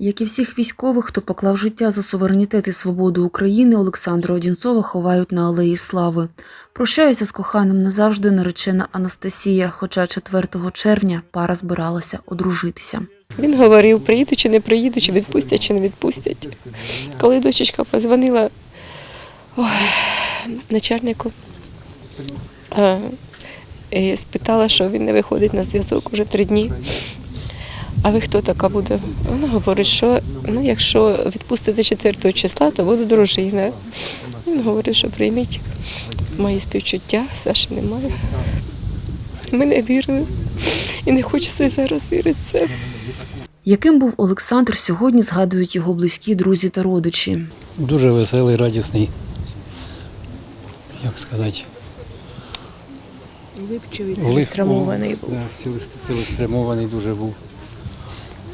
Як і всіх військових, хто поклав життя за суверенітет і свободу України, Олександра Одінцова ховають на алеї Слави. Прощається з коханим назавжди наречена Анастасія, хоча 4 червня пара збиралася одружитися. Він говорив, приїду чи не приїду, чи відпустять, чи не відпустять. Коли дочечка позвонила ой, начальнику е, і спитала, що він не виходить на зв'язок вже три дні. А ви хто така буде? Вона говорить, що ну, якщо відпустити 4 числа, то буду дружина. Він говорив, що прийміть мої співчуття, Саші немає. Ми не вірили. І не хочеться зараз вірити в це. Яким був Олександр, сьогодні згадують його близькі друзі та родичі. Дуже веселий, радісний. Як сказати, Вивчив цілеспрямований був. Да, цілеспрямований дуже був.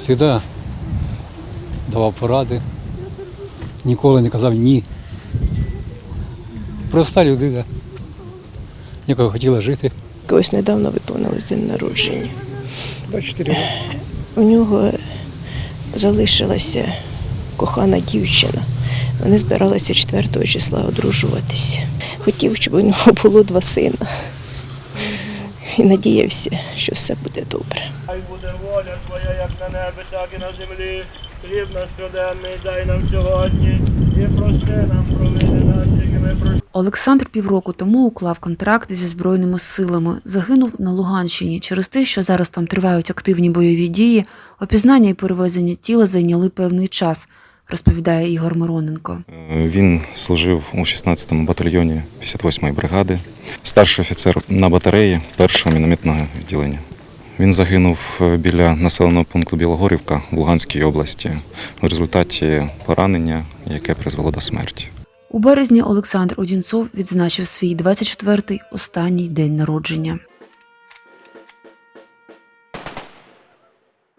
Завжди давав поради, ніколи не казав ні. Проста людина, яка хотіла жити. Ось недавно виповнилось день народження. У нього залишилася кохана дівчина. Вони збиралися 4 числа одружуватися. Хотів, щоб у нього було два сина. І надіявся, що все буде добре. Хай буде воля Твоя, як на небі, так і на землі. Хліб наш щоденний дай нам сьогодні, і прости нам провини наші, які ми прощаємо. Олександр півроку тому уклав контракт зі збройними силами. Загинув на Луганщині. Через те, що зараз там тривають активні бойові дії, опізнання і перевезення тіла зайняли певний час, розповідає Ігор Мироненко. Він служив у 16-му батальйоні 58-ї бригади, старший офіцер на батареї першого мінометного відділення. Він загинув е, біля населеного пункту Білогорівка в Луганській області в результаті поранення, яке призвело до смерті. У березні Олександр Одінцов відзначив свій 24-й останній день народження.